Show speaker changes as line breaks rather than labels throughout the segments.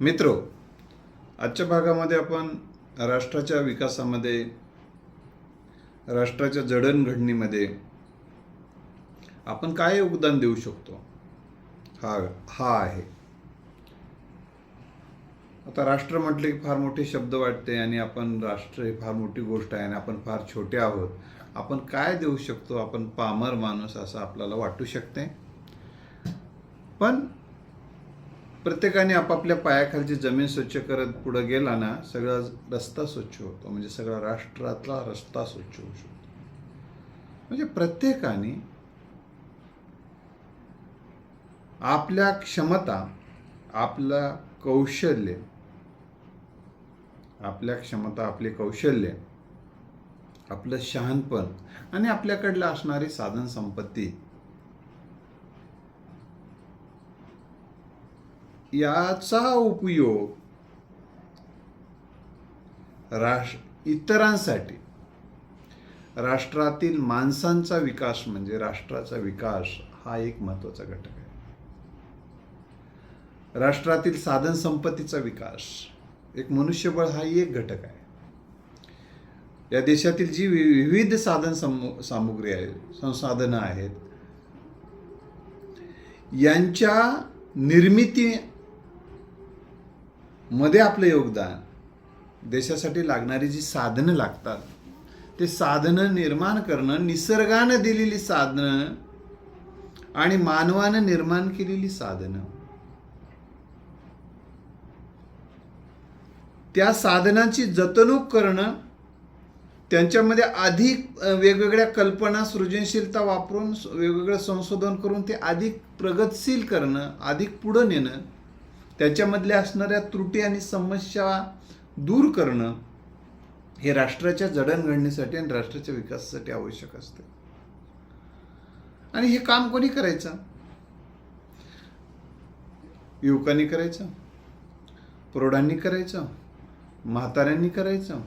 मित्रो आजच्या भागामध्ये आपण राष्ट्राच्या विकासामध्ये राष्ट्राच्या जडणघडणीमध्ये आपण काय योगदान देऊ शकतो? हा हा आहे. आता राष्ट्र म्हटले की फार मोठे शब्द वाटते आणि आपण राष्ट्र ही फार मोठी गोष्ट आहे आणि आपण फार छोटे आहोत. आपण काय देऊ शकतो? आपण पामर माणूस असं आपल्याला वाटू शकते. पण प्रत्येकाने आपापल्या पायाखालची जमीन स्वच्छ करत पुढे गेला ना सगळा रस्ता स्वच्छ होतो. म्हणजे सगळा राष्ट्रातला रस्ता स्वच्छ होऊ शकतो. म्हणजे प्रत्येकाने आपल्या क्षमता आपलं कौशल्य आपल्या क्षमता आपले कौशल्य आपलं शहाणपण आणि आपल्याकडलं असणारी साधन संपत्ती याचा उपयोग राष्ट्र इतरांसाठी. राष्ट्रातील माणसांचा विकास म्हणजे राष्ट्राचा विकास हा एक महत्त्वाचा घटक आहे. राष्ट्रातील साधन संपत्तीचा विकास एक मनुष्यबळ हा एक घटक आहे. या देशातील जी वि- विविध साधन समू सामुग्री आहे संसाधनं आहेत यांच्या निर्मिती मध्ये आपलं योगदान देशासाठी लागणारी जी साधनं लागतात ते साधनं निर्माण करणं निसर्गानं दिलेली साधनं आणि मानवानं निर्माण केलेली साधनं. त्या साधनांची जतणूक करणं त्यांच्यामध्ये अधिक वेगवेगळ्या कल्पना सृजनशीलता वापरून वेगवेगळं संशोधन करून ते अधिक प्रगतशील करणं अधिक पुढं नेणं त्याच्यामधल्या असणाऱ्या त्रुटी आणि समस्या दूर करणं हे राष्ट्राच्या जडणघडणीसाठी आणि राष्ट्राच्या विकासासाठी आवश्यक असते. आणि हे काम कोणी करायचं? युवकांनी करायचं प्रौढांनी करायचं म्हाताऱ्यांनी करायचं.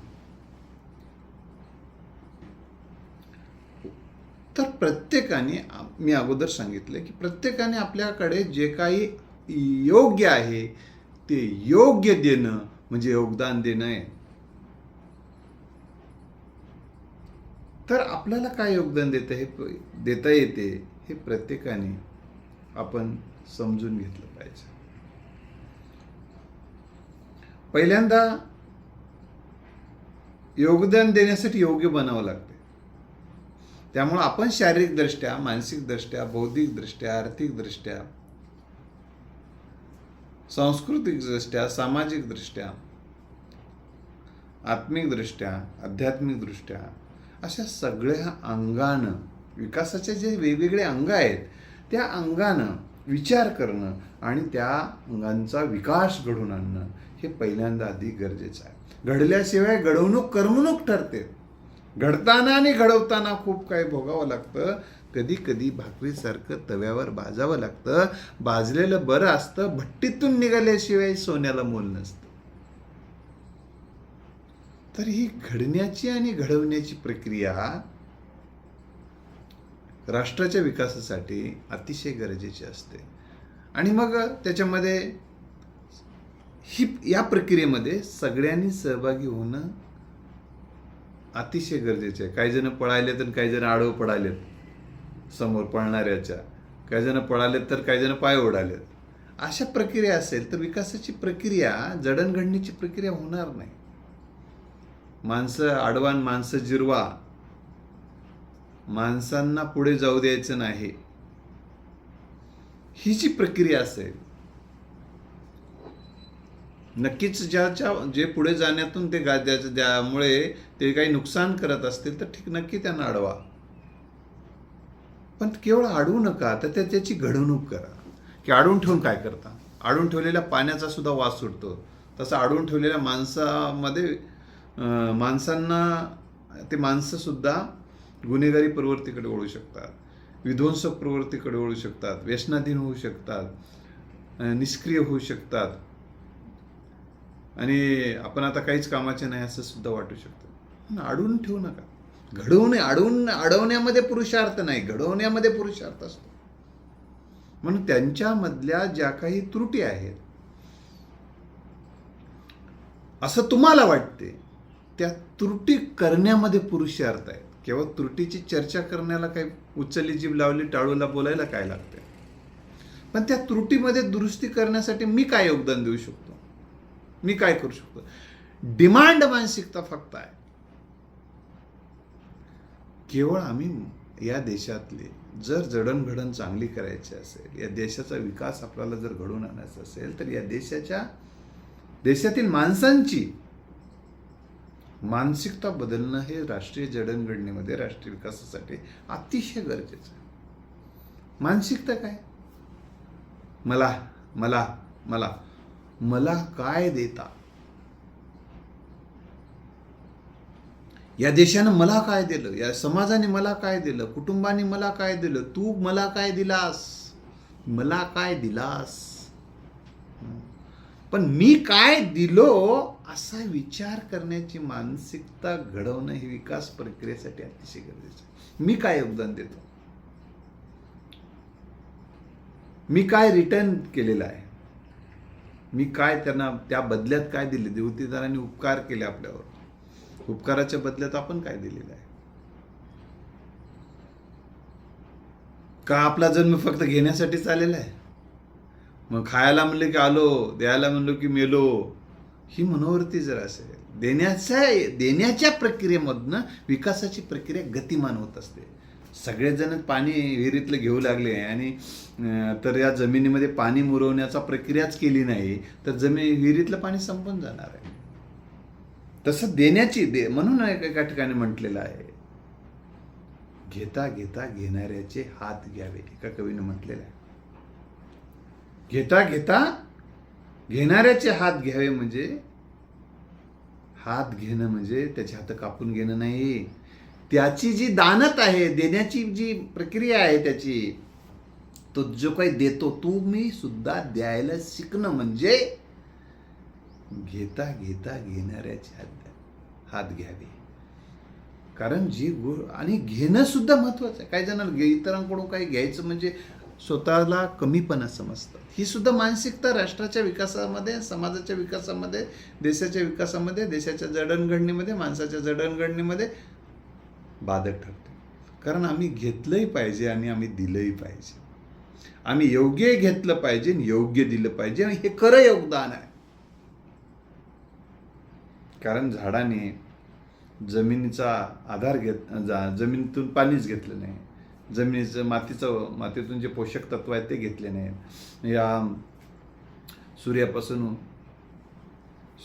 तर प्रत्येकाने मी अगोदर सांगितलं की प्रत्येकाने आपल्याकडे जे काही योग्य आहे ते योग्य देणं म्हणजे योगदान देणं आहे. तर आपल्याला काय योगदान देतं हे देता येते हे प्रत्येकाने आपण समजून घेतलं पाहिजे. पहिल्यांदा योगदान देण्यासाठी योग्य बनावं लागते. त्यामुळं आपण शारीरिकदृष्ट्या मानसिकदृष्ट्या बौद्धिकदृष्ट्या आर्थिकदृष्ट्या सांस्कृतिकदृष्ट्या सामाजिकदृष्ट्या आत्मिकदृष्ट्या आध्यात्मिकदृष्ट्या अशा सगळ्या अंगानं विकासाचे जे वेगवेगळे अंग आहेत त्या अंगानं विचार करणं आणि त्या अंगांचा विकास घडून आणणं हे पहिल्यांदा अधिक गरजेचं आहे. घडल्याशिवाय घडवणूक करमणूक ठरते. घडताना आणि घडवताना खूप काही भोगावं लागतं. कधी कधी भाकरीसारखं तव्यावर भाजावं लागतं. भाजलेलं बरं असतं भट्टीतून निघाल्याशिवाय सोन्याला मोल नसतं. तर ही घडण्याची आणि घडवण्याची प्रक्रिया राष्ट्राच्या विकासासाठी अतिशय गरजेची असते. आणि मग त्याच्यामध्ये ही या प्रक्रियेमध्ये सगळ्यांनी सहभागी होणं अतिशय गरजेचे आहे. काही जण पळायले आणि काही जण आडवं पडालेत. समोर पळणाऱ्याच्या. काही जण पळालेत तर काही जण पाय ओढालेत. अशा प्रक्रिया असेल तर विकासाची प्रक्रिया जडणघडणीची प्रक्रिया होणार नाही. माणसं आडवान माणसं जिरवा. माणसांना पुढे जाऊ द्यायचं नाही. ही जी प्रक्रिया असेल नक्कीच ज्याच्या जे पुढे जाण्यातून ते गा ज्यामुळे ते काही नुकसान करत असतील तर ठीक नक्की त्यांना अडवा. पण केवळ अडवू नका तर त्या त्याची घडवणूक करा. की अडवून ठेवून काय करता? अडवून ठेवलेल्या पाण्याचा सुद्धा वास सुटतो. तसं अडवून ठेवलेल्या माणसामध्ये माणसांना ते माणसंसुद्धा गुन्हेगारी प्रवृत्तीकडे वळू शकतात. विध्वंसक प्रवृत्तीकडे वळू शकतात. व्यसनाधीन होऊ शकतात. निष्क्रिय होऊ शकतात. आणि आपण आता काहीच कामाचे नाही असं सुद्धा वाटू शकतं. अडवून ठेवू नका. घडवून अडवून अडवण्यामध्ये पुरुषार्थ नाही घडवण्यामध्ये पुरुषार्थ असतो. म्हणून त्यांच्यामधल्या ज्या काही त्रुटी आहेत असं तुम्हाला वाटते त्या त्रुटी करण्यामध्ये पुरुषार्थ आहेत. केवळ त्रुटीची चर्चा करण्याला काही उचलली जीभ लावली टाळूला बोलायला काय लागते पण त्या त्रुटीमध्ये दुरुस्ती करण्यासाठी मी काय योगदान देऊ शकतो? मी काय करू शकतो? डिमांड मानसिकता फक्त आहे. केवळ आम्ही या देशातले जर जडणघडण चांगली करायची असेल या देशाचा विकास आपल्याला जर घडवून आणायचा असेल तर या देशाच्या देशातील माणसांची मानसिकता बदलणं हे राष्ट्रीय जडणघडणीमध्ये राष्ट्रीय विकासासाठी अतिशय गरजेचं आहे. मानसिकता काय? मला मला मला मला काय देता? या देशानं मला काय दिलं? या समाजाने मला काय दिलं? कुटुंबाने मला काय दिलं? तू मला काय दिलास? मला काय दिलास? पण मी काय दिलो असा विचार करण्याची मानसिकता घडवणं ही विकास प्रक्रियेसाठी अतिशय गरजेचं मी काय योगदान देतो? मी काय रिटर्न केलेलं आहे? मी काय त्यांना त्या बदल्यात काय दिले? देवतेदारांनी उपकार केले आपल्यावर? उपकाराच्या बदल्यात आपण काय दिलेलं आहे? का आपला जन्म फक्त घेण्यासाठीच आलेला आहे? मग खायला म्हणलं की आलो द्यायला म्हणलो की मेलो ही मनोवृत्ती जर असेल देण्याच्या देण्याच्या प्रक्रियेमधनं विकासाची प्रक्रिया गतिमान होत असते. सगळेजण पाणी विहिरीतलं घेऊ लागले आणि तर या जमिनीमध्ये पाणी मुरवण्याचा प्रक्रियाच केली नाही तर जमीन विहिरीतलं पाणी संपून जाणार आहे. तसं देण्याची दे म्हणून एका ठिकाणी म्हटलेलं आहे. घेता घेता घेणाऱ्याचे हात घ्यावे. एका कवीने म्हटलेलं आहे. घेता घेता घेणाऱ्याचे हात घ्यावे म्हणजे हात घेणं म्हणजे त्याचे हात कापून घेणं नाही. त्याची जी दानत आहे देण्याची जी प्रक्रिया आहे त्याची तो जो काही देतो तू मी सुद्धा द्यायला शिकणं म्हणजे घेता घेता घेणाऱ्याचे हात हात घ्यावे. कारण जी गो आणि घेणं सुद्धा महत्वाचं आहे. काही जणांना इतरांकडून काही घ्यायचं म्हणजे स्वतःला कमीपणा समजतं. ही सुद्धा मानसिकता राष्ट्राच्या विकासामध्ये समाजाच्या विकासामध्ये देशाच्या विकासामध्ये देशाच्या जडणघडणीमध्ये माणसाच्या जडणघडणीमध्ये बाधक ठरते. कारण आम्ही घेतलंही पाहिजे आणि आम्ही दिलंही पाहिजे. आम्ही योग्य घेतलं पाहिजे आणि योग्य दिलं पाहिजे आणि हे खरं योगदान आहे. कारण झाडाने जमिनीचा आधार घेत जा- जमिनीतून पाणीच घेतलं नाही. जमिनीचं मातीचं मातीतून जे पोषक तत्व आहेत ते घेतले नाहीत. या सूर्यापासून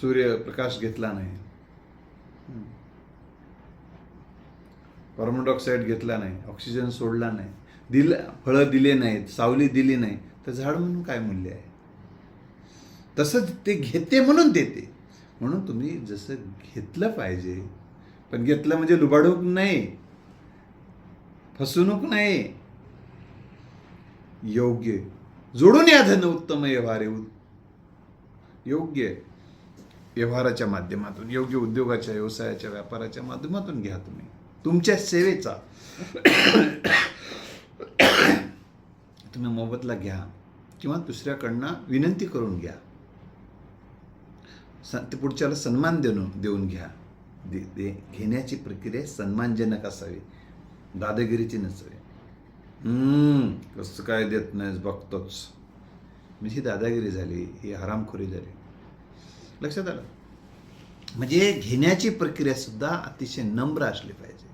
सूर्यप्रकाश घेतला नाही. कार्बन डायऑक्साईड घेतला नाही ऑक्सिजन सोडला नाही. दिल फळं दिले नाहीत सावली दिली नाही. तर झाड म्हणून काय मूल्य आहे? तसंच ते घेते म्हणून देते. म्हणून तुम्ही जसं घेतलं पाहिजे पण घेतलं म्हणजे लुबाडूक नाही फसवणूक नाही. योग्य. जोडून या धन उत्तम व्यवहार योग्य. व्यवहाराच्या माध्यमातून योग्य उद्योगाच्या व्यवसायाच्या व्यापाराच्या माध्यमातून घ्या तुम्ही. तुमच्या सेवेचा. तुम्ही मोबदला घ्या किंवा दुसऱ्याकडनं विनंती करून घ्या. सन ते पुढच्याला सन्मान देऊन देऊन घ्या. दे दे घेण्याची प्रक्रिया सन्मानजनक असावी. दादागिरीची नसावी. कसं काय देत नाहीस बघतोच. म्हणजे ही दादागिरी झाली ही हरामखोरी झाली. लक्षात आलं? म्हणजे घेण्याची प्रक्रिया सुद्धा अतिशय नम्र असली पाहिजे.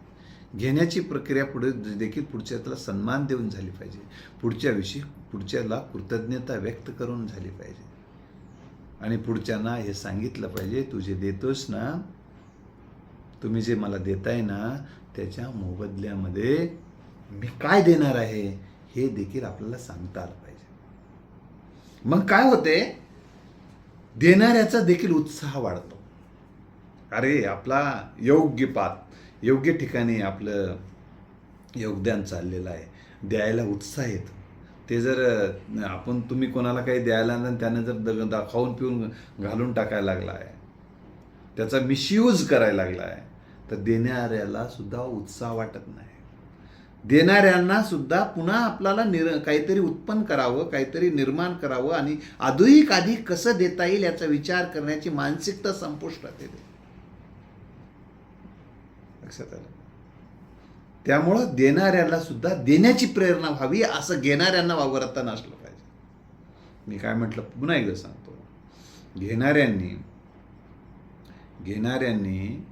घेण्याची प्रक्रिया पुढे देखील पुढच्याला सन्मान देऊन झाली पाहिजे. पुढच्याविषयी पुढच्याला कृतज्ञता व्यक्त करून झाली पाहिजे. आणि पुढच्यांना हे सांगितलं पाहिजे तू जे देतोस ना तुम्ही जे मला देताय ना त्याच्या मोबदल्यामध्ये मी काय देणार आहे हे देखील आपल्याला सांगता आलं पाहिजे. मग काय होते? देणाऱ्याचा देखील उत्साह वाढतो. अरे आपला योग्य पात योग्य ठिकाणी आपलं योगदान चाललेलं आहे द्यायला उत्साह येतो. ते जर आपण तुम्ही कोणाला काही द्यायला आणि त्यानं जर द दा- खाऊन पिऊन घालून टाकायला लागला आहे त्याचा मिसयूज करायला लागला आहे तर देणाऱ्याला सुद्धा उत्साह वाटत नाही. देणाऱ्यांना सुद्धा पुन्हा आपल्याला निर काहीतरी उत्पन्न करावं काहीतरी निर्माण करावं आणि अधिक अधिक कसं देता येईल याचा विचार करण्याची मानसिकता संपुष्टात येते. लक्षात आलं? त्यामुळं देणाऱ्याला सुद्धा देण्याची प्रेरणा व्हावी असं घेणाऱ्यांना वावरता नसलं पाहिजे. मी काय म्हटलं? पुन्हा एकदा सांगतो. घेणाऱ्यांनी घेणाऱ्यांनी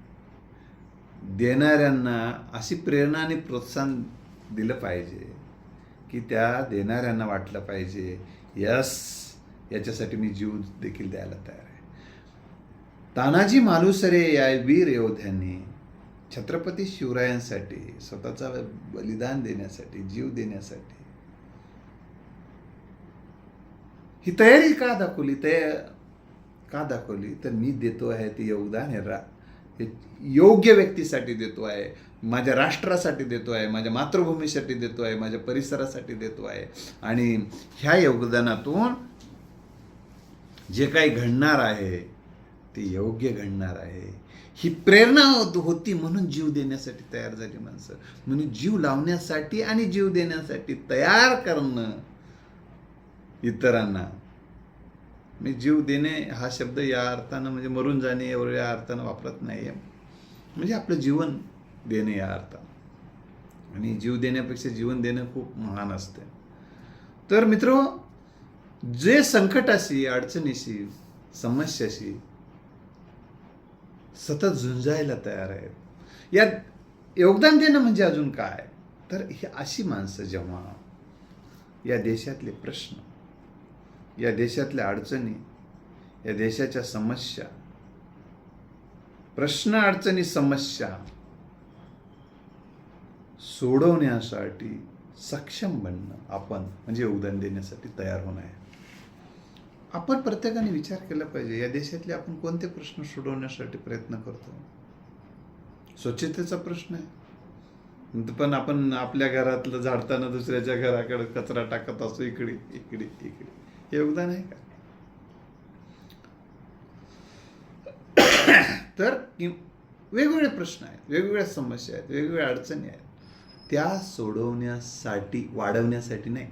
देणाऱ्यांना अशी प्रेरणा आणि प्रोत्साहन दिलं पाहिजे की त्या देणाऱ्यांना वाटलं पाहिजे यस याच्यासाठी मी जीव देखील द्यायला तयार आहे. तानाजी मालुसरे या वीर योद्ध्यांनी छत्रपती शिवरायांसाठी स्वतःचा बलिदान देण्यासाठी जीव देण्यासाठी. ही तयारी का दाखवली? तया का दाखवली? तर मी देतो आहे ते योगदान हे रा हे योग्य व्यक्तीसाठी देतो आहे माझ्या राष्ट्रासाठी देतो आहे माझ्या मातृभूमीसाठी देतो आहे माझ्या परिसरासाठी देतो आहे. आणि ह्या योगदानातून जे काही घडणार आहे ते योग्य घडणार आहे. ही प्रेरणा हो- होती म्हणून जीव देण्यासाठी तयार झाली माणसं. म्हणून जीव लावण्यासाठी आणि जीव देण्यासाठी तयार करणं इतरांना. मी जीव देणे हा शब्द या अर्थानं म्हणजे मरून जाणे एवढं या अर्थानं वापरत नाही आहे म्हणजे आपलं जीवन देणे या अर्थानं. आणि जीव देण्यापेक्षा जीवन देणं खूप महान असते. तर मित्र जे संकटाशी अडचणीशी समस्याशी सतत झुंजायला तयार आहेत. यात योगदान देणं म्हणजे अजून काय? तर ही अशी माणसं जेव्हा या देशातले प्रश्न या देशातल्या अडचणी या देशाच्या समस्या प्रश्न अडचणी समस्या सोडवण्यासाठी सक्षम बनणं आपण म्हणजे योगदान देण्यासाठी तयार होणं आहे. आपण प्रत्येकाने विचार केला पाहिजे या देशातले आपण कोणते प्रश्न सोडवण्यासाठी प्रयत्न करतो? स्वच्छतेचा प्रश्न आहे. पण आपण आपल्या घरातलं झाडताना दुसऱ्याच्या घराकडे कचरा टाकत असतो इकडे इकडे इकडे. हे योगदान आहे का? तर वेगवेगळे प्रश्न आहेत वेगवेगळ्या समस्या आहेत वेगवेगळ्या अडचणी आहेत. त्या सोडवण्यासाठी वाढवण्यासाठी नाही.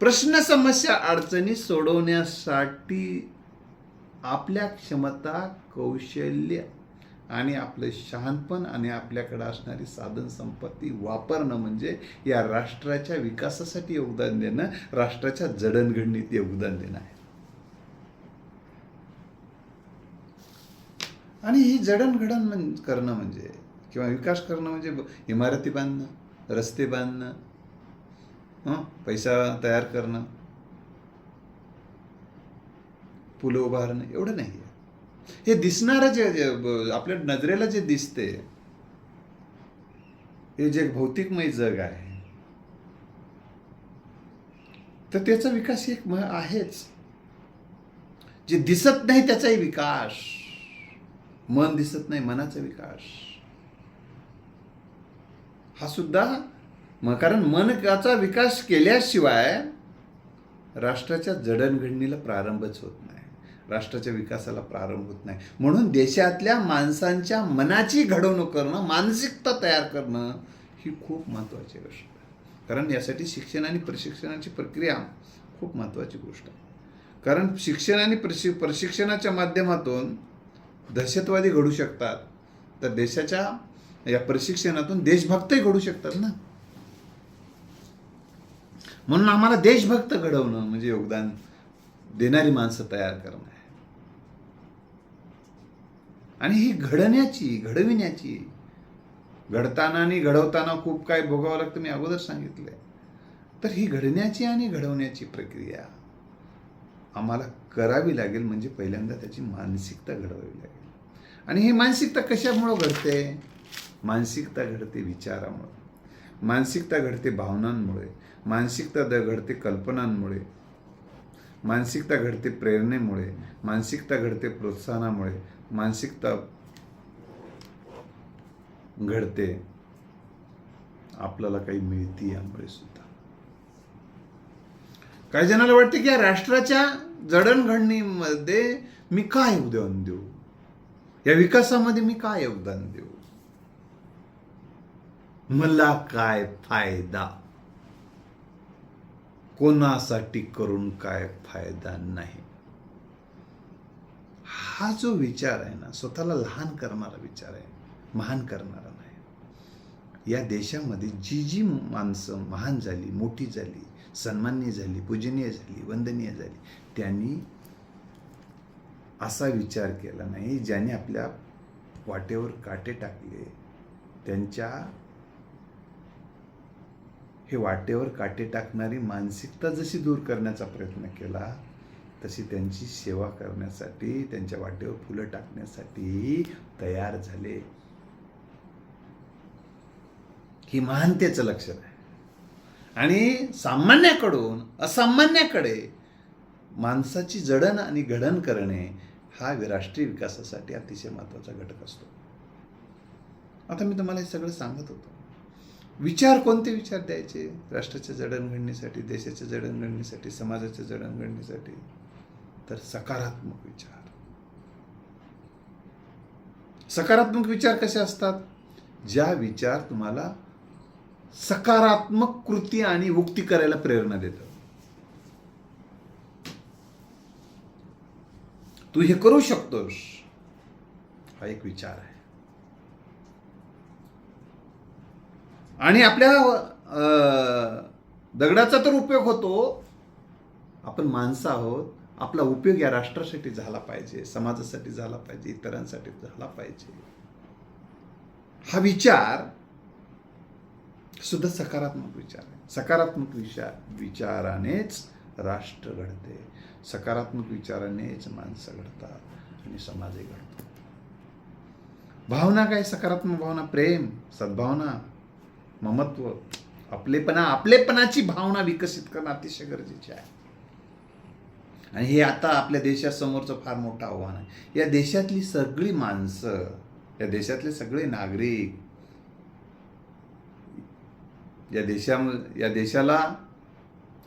प्रश्न समस्या अडचणी सोडवण्यासाठी आपल्या क्षमता कौशल्य आणि आपलं शहाणपण आणि आपल्याकडे असणारी साधन संपत्ती वापरणं म्हणजे या राष्ट्राच्या विकासासाठी योगदान देणं राष्ट्राच्या जडणघडणीत योगदान देणं आहे. आणि ही जडणघडण करणं म्हणजे किंवा विकास करणं म्हणजे इमारती बांधणं रस्ते बांधणं पैसा तयार करणं पुलं उभारणं एवढं नाही. आहे हे दिसणारं जे आपल्या नजरेला जे दिसते हे जे भौतिकमय जग आहे तर त्याचा विकास एक म- आहेच. जे दिसत नाही त्याचाही विकास. मन दिसत नाही मनाचा विकास. हा सुद्धा मग कारण मनाचा विकास केल्याशिवाय राष्ट्राच्या जडणघडणीला प्रारंभच होत नाही. राष्ट्राच्या विकासाला प्रारंभ होत नाही. म्हणून देशातल्या माणसांच्या मनाची घडवणूक करणं मानसिकता तयार करणं ही खूप महत्त्वाची गोष्ट आहे. कारण यासाठी शिक्षण आणि प्रशिक्षणाची प्रक्रिया खूप महत्त्वाची गोष्ट आहे. कारण शिक्षण आणि प्रशि प्रशिक्षणाच्या माध्यमातून दहशतवादी घडू शकतात. तर देशाच्या या प्रशिक्षणातून देशभक्तही घडू शकतात ना? म्हणून आम्हाला देशभक्त घडवणं म्हणजे योगदान देणारी माणसं तयार करणं आहे. आणि ही घडण्याची घडविण्याची घडताना आणि घडवताना खूप काय भोगावं लागतं मी अगोदर सांगितलंय. तर ही घडण्याची आणि घडवण्याची प्रक्रिया आम्हाला करावी लागेल म्हणजे पहिल्यांदा त्याची मानसिकता घडवावी लागेल. आणि ही मानसिकता कशामुळं घडते? मानसिकता घडते विचारामुळे. मानसिकता घडते भावनांमुळे. मानसिकता द घडते कल्पनांमुळे मानसिकता घडते प्रेरणेमुळे मानसिकता घडते प्रोत्साहनामुळे मानसिकता घडते आपल्याला काही मिळते यामुळे सुद्धा. काही जणांना वाटते की या राष्ट्राच्या जडणघडणीमध्ये मी काय योगदान देऊ? या विकासामध्ये मी काय योगदान देऊ? मला काय फायदा? कोणासाठी करून काय फायदा नाही? हा जो विचार आहे ना स्वतःला लहान करणारा विचार आहे महान करणारा नाही. या देशामध्ये जी जी माणसं महान झाली मोठी झाली सन्माननीय झाली पूजनीय झाली वंदनीय झाली त्यांनी असा विचार केला नाही ज्याने आपल्या वाटेवर काटे टाकले त्यांच्या हे वाटेवर काटे टाकणारी मानसिकता जशी दूर करण्याचा प्रयत्न केला तशी त्यांची सेवा करण्यासाठी त्यांच्या वाटेवर फुलं टाकण्यासाठी तयार झाले. ही महानतेचं लक्षण आहे. आणि सामान्याकडून असामान्याकडे माणसाची जडण आणि घडण करणे हा राष्ट्रीय विकासासाठी अतिशय महत्त्वाचा घटक असतो. आता मी तुम्हाला हे सगळं सांगत होतो. विचार कोणते विचार द्यायचे? राष्ट्राच्या जडणघडणीसाठी देशाच्या जडणघडणीसाठी समाजाच्या जडणघडणीसाठी? तर सकारात्मक विचार. सकारात्मक विचार कसे असतात? ज्या विचार तुम्हाला सकारात्मक कृती आणि उक्ती करायला प्रेरणा देतात. तू हे करू शकतोस. हा एक विचार आहे. आणि आपल्या दगडाचा तर उपयोग होतो. आपण माणसं आहोत. आपला उपयोग या राष्ट्रासाठी झाला पाहिजे समाजासाठी झाला पाहिजे इतरांसाठी झाला पाहिजे. हा विचार सुद्धा सकारात्मक विचार आहे. सकारात्मक विचार विचारानेच राष्ट्र घडते. सकारात्मक विचारानेच माणसं घडतात आणि समाजही घडतो. भावना काय? सकारात्मक भावना प्रेम सद्भावना. ममत्व आपलेपणा आपलेपणाची भावना विकसित करणं अतिशय गरजेचे आहे. आणि हे आता आपल्या देशासमोरचं फार मोठं आव्हान आहे. या देशातली सगळी माणसं या देशातले सगळे नागरिक या देशा या देशाला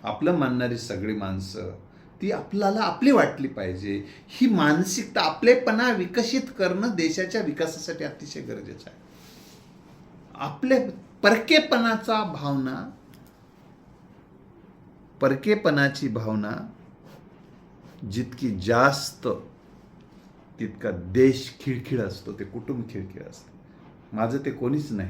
आपलं मानणारी सगळी माणसं ती आपल्याला आपली वाटली पाहिजे. ही मानसिकता आपलेपणा विकसित करणं देशाच्या विकासासाठी अतिशय गरजेचं आहे. आपले परकेपणाचा भावना परकेपणाची भावना जितकी जास्त तितका देश खिळखिळ असतो ते कुटुंब खिळखिळ असतं. माझं ते कोणीच नाही.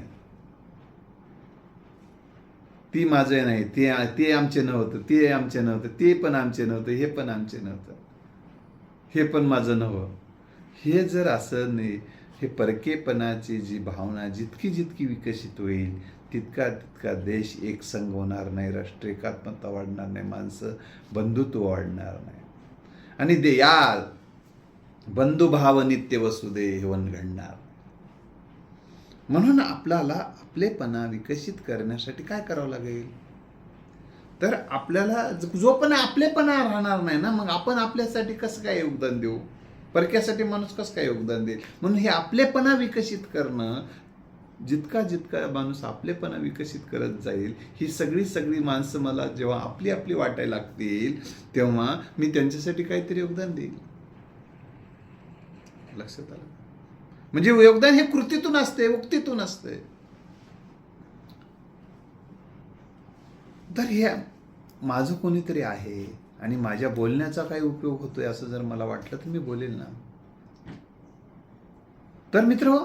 ती माझं नाही ते ते आमचे नव्हतं ते आमचे नव्हतं ते पण आमचे नव्हतं हे पण आमचे नव्हतं. हे पण माझं नव्हतं. हे जर असं नाही हे परकेपणाची जी भावना जितकी जितकी विकसित होईल तितका तितका देश एकसंग होणार नाही राष्ट्र एकात्मता वाढणार नाही माणसं बंधुत्व वाढणार नाही. आणि दे या बंधुभाव नित्य वसुदे हेवन घडणार. म्हणून आपल्याला आपलेपणा विकसित करण्यासाठी काय करावं लागेल? तर आपल्याला जो पण आपलेपणा राहणार नाही ना मग आपण आपल्यासाठी कसं काय योगदान देऊ? परक्यासाठी माणूस कसं काय योगदान देईल? म्हणून हे आपलेपणा विकसित करणं जितका जितका माणूस आपलेपणा विकसित करत जाईल ही सगळी सगळी माणसं मला जेव्हा आपली आपली वाटायला लागतील तेव्हा मी त्यांच्यासाठी काहीतरी योगदान देईल. लक्षात आलं? म्हणजे योगदान हे कृतीतून असते उक्तीतून असते तर हे माझं कोणीतरी आहे आणि माझ्या बोलण्याचा काही उपयोग होतोय असं जर मला वाटलं तर मी बोलेल ना. तर मित्र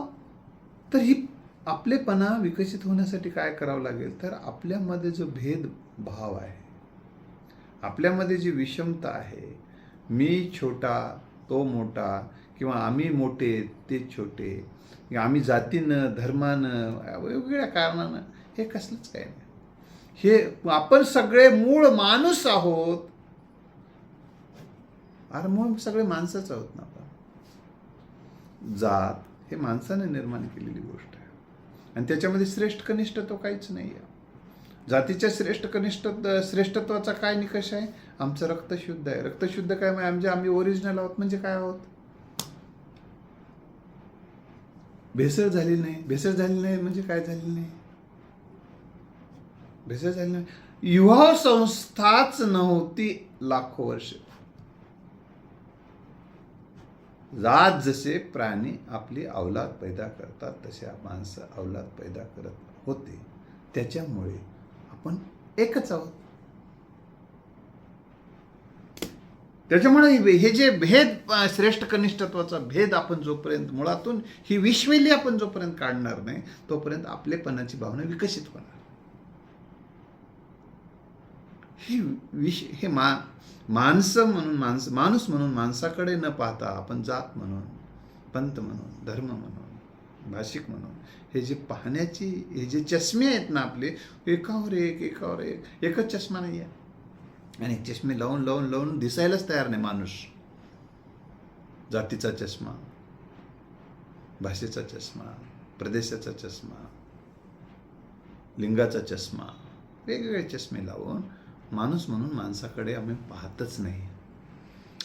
तर ही आपलेपणा विकसित होण्यासाठी काय करावं लागेल? तर आपल्यामध्ये जो भेदभाव आहे आपल्यामध्ये जी विषमता आहे मी छोटा तो मोठा किंवा आम्ही मोठे ते छोटे आम्ही जातीनं धर्मानं वेगवेगळ्या कारणानं हे कसलंच काय नाही. हे आपण सगळे मूळ माणूस आहोत अरे मग सगळे माणसंच आहोत ना आपण. जात हे माणसाने निर्माण केलेली गोष्ट आहे. आणि त्याच्यामध्ये श्रेष्ठ कनिष्ठ तो काहीच नाही आहे. जातीच्या श्रेष्ठ कनिष्ठ श्रेष्ठत्वाचा काय निकष आहे? आमचं रक्त शुद्ध आहे. रक्त शुद्ध काय म्हणजे आम्ही ओरिजिनल आहोत म्हणजे काय आहोत? भेसळ झाली नाही. भेसळ झाली नाही म्हणजे काय झाली नाही? भेसळ झाली नाही. युवा संस्थाच नव्हती लाखो वर्ष. जात जसे प्राणी आपली अवलाद पैदा करतात तसे माणसं अवलाद पैदा करत होते. त्याच्यामुळे आपण एकच आहोत. त्याच्यामुळे हे- जे भेद श्रेष्ठ कनिष्ठत्वाचा भेद आपण जोपर्यंत मुळातून ही विश्वेली आपण जोपर्यंत काढणार नाही तोपर्यंत आपलेपणाची भावना विकसित होणार. ही विष हे मा माणसं म्हणून माणसं माणूस म्हणून माणसाकडे न पाहता आपण जात म्हणून पंत म्हणून धर्म म्हणून भाषिक म्हणून हे जे पाहण्याची हे जे चष्मे आहेत ना आपले एकावर एक एकावर एक एकच चष्मा नाही आहे आणि चष्मे लावून लावून लावून दिसायलाच तयार नाही माणूस. जातीचा चष्मा भाषेचा चष्मा प्रदेशाचा चष्मा लिंगाचा चष्मा वेगवेगळे चष्मे लावून माणूस म्हणून माणसाकडे आम्ही पाहतच नाही.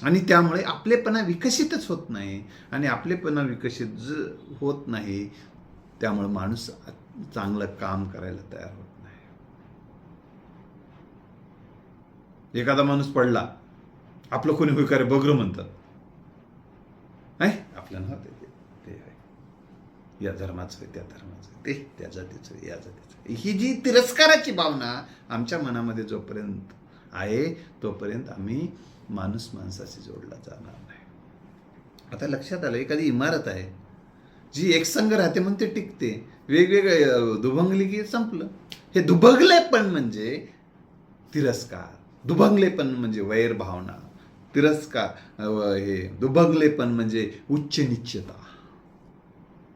आणि त्यामुळे आपलेपणा विकसितच होत नाही. आणि आपलेपणा विकसित ज होत नाही त्यामुळे माणूस चांगलं काम करायला तयार होत नाही. एखादा माणूस पडला आपलं कोणी होय करे बगर म्हणतात नाही आपल्या नाव ते ते आहे. या धर्माचं त्या धर्माचं ते त्या जातीचं या जातीचं ही जी तिरस्काराची भावना आमच्या मनामध्ये जोपर्यंत आहे तोपर्यंत आम्ही माणूस माणसाशी जोडला जाणार नाही. आता लक्षात आलं एखादी इमारत आहे जी एकसंग राहते म्हणून ते टिकते. वेगवेगळे दुभंगली की संपलं. हे दुभंगलेपण म्हणजे तिरस्कार. दुभंगलेपण म्हणजे वैर भावना. तिरस्कार हे दुभंगलेपण म्हणजे उच्च निश्चयता.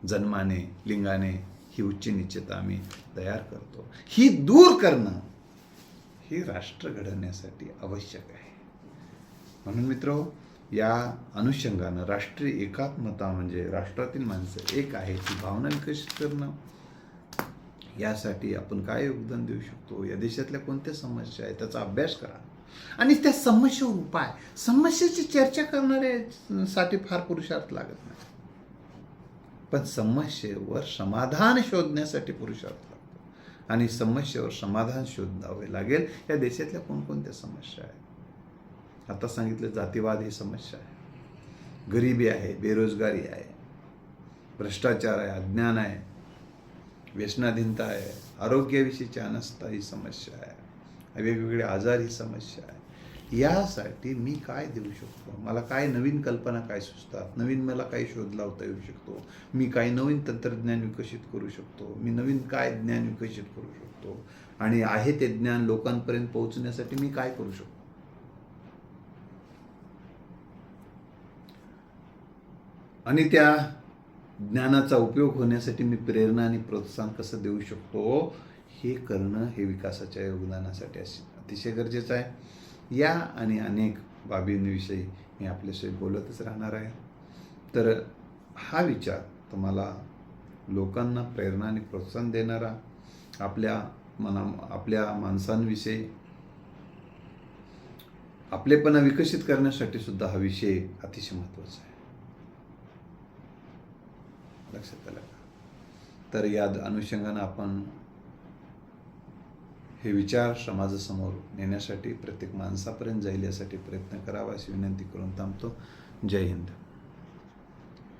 जन्माने लिंगाने ही उच्च निश्चयता आम्ही तयार करतो. ही दूर करणं हे राष्ट्र घडवण्यासाठी आवश्यक आहे. म्हणून मित्र या अनुषंगानं राष्ट्रीय एकात्मता म्हणजे राष्ट्रातील माणसं एक आहे ती भावना विकसित करणं यासाठी आपण काय योगदान देऊ शकतो? या देशातल्या कोणत्या समस्या आहेत त्याचा अभ्यास करा. आणि त्या समस्येवर उपाय समस्येची चर्चा करणाऱ्यासाठी साठी फार पुरुषार्थ लागत नाही. पण समस्येवर समाधान शोधण्यासाठी पुरुषार्थ लागतो. आणि समस्येवर समाधान शोधावे लागेल या देशातल्या कोणकोणत्या समस्या आहेत? आता सांगितलं जातीवाद ही समस्या आहे. गरिबी आहे बेरोजगारी आहे भ्रष्टाचार आहे अज्ञान आहे व्यसनाधीनता आहे आरोग्याविषयीची अनास्था ही समस्या आहे. वेगवेगळे आजार ही समस्या आहे. यासाठी मी काय देऊ शकतो? मला काय नवीन कल्पना काय सुचतात? नवीन मला काय शोध लावता येऊ शकतो? मी काय नवीन तंत्रज्ञान विकसित करू शकतो? मी नवीन काय ज्ञान विकसित करू शकतो? आणि आहे ते ज्ञान लोकांपर्यंत पोहोचण्यासाठी मी काय करू शकतो? आणि त्या ज्ञानाचा उपयोग होण्यासाठी मी प्रेरणा आणि प्रोत्साहन कसं देऊ शकतो? हे करणं हे विकासाच्या योगदानासाठी अतिशय गरजेचं आहे. या आणि अनेक बाबींविषयी मी आपल्याशी बोलतच राहणार आहे. तर हा विचार तुम्हाला लोकांना प्रेरणा आणि प्रोत्साहन देणारा आपल्या मना आपल्या माणसांविषयी आपलेपणा विकसित करण्यासाठी सुद्धा हा विषय अतिशय महत्त्वाचा आहे. लक्षात आलं का? तर या अनुषंगानं आपण हे विचार समाजासमोर नेण्यासाठी प्रत्येक माणसापर्यंत जाईल यासाठी प्रयत्न करावा अशी विनंती करून थांबतो. जय हिंद.